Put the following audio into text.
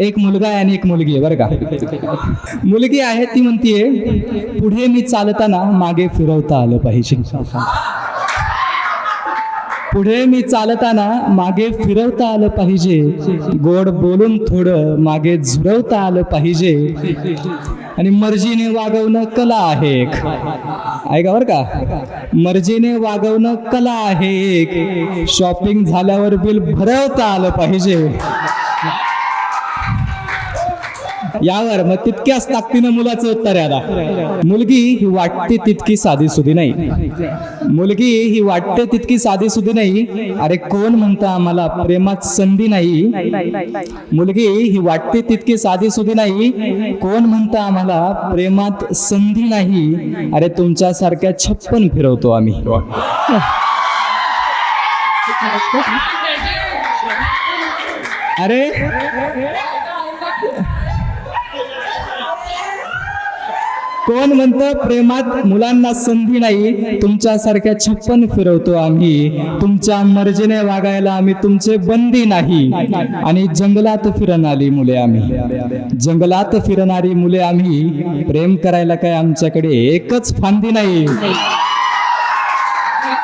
एक मुलगा आहे आणि एक मुलगी आहे बरं का? मुलगी आहे ती म्हणतीये पुढे मी चालताना मागे फिरवता आलं पाहिजे. पुढे मी चालताना मागे फिरवता आलं पाहिजे. गोड बोलून थोडं मागे झुरवता आलं पाहिजे. आणि मर्जीने वागवणं कला आहे एक. ऐका बरं का? मर्जीने वागवणं कला आहे एक. शॉपिंग झाल्यावर बिल भरवता आलं पाहिजे. यावर मग तितक्याच ताकदीनं मुलाचं उत्तर आहे आता मुलगी ही वाटते तितकी साधी सुधी नाही. मुलगी ही वाटते तितकी साधी सुधी नाही. अरे कोण म्हणतं आम्हाला? प्रेमात संधी नाही. मुलगी ही वाटते तितकी साधी सुधी नाही. कोण म्हणतं आम्हाला? प्रेमात संधी नाही. अरे तुमच्या सारख्या छप्पन फिरवतो आम्ही. अरे कोण म्हणतं प्रेमात मुलांना संधी नाही तुमच्यासारख्या छप्पन फिरवतो आम्ही. तुमच्या मर्जीने वागायला आम्ही तुमचे बंदी नाही. आणि जंगलात फिरणारी मुले आम्ही. जंगलात फिरणारी मुले आम्ही. प्रेम करायला काय आमच्याकडे एकच फांदी नाही.